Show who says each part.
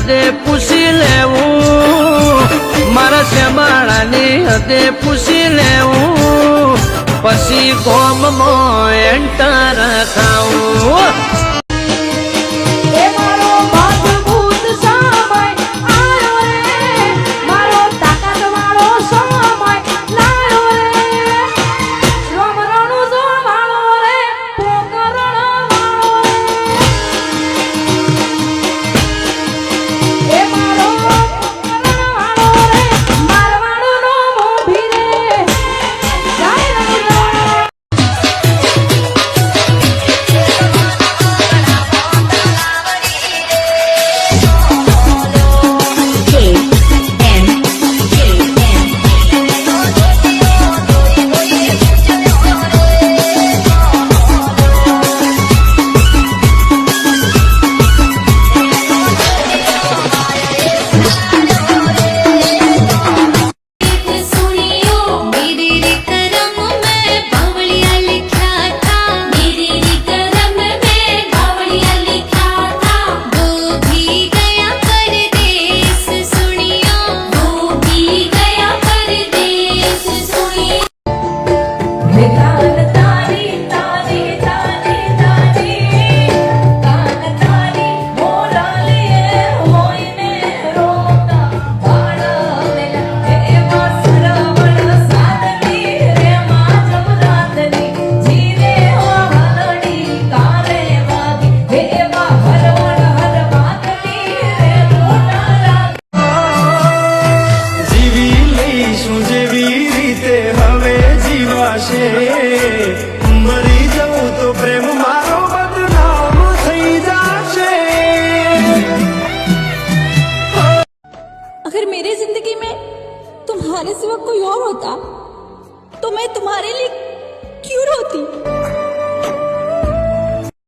Speaker 1: હદે પૂછી લેવું. મારા શ્યામાળાની હદે પૂછી લેવું. પછી ગોમમાં એન્ટર ખાવ
Speaker 2: जिंदगी में तुम्हारे सिवा कोई और होता तो मैं तुम्हारे लिए क्यों रोती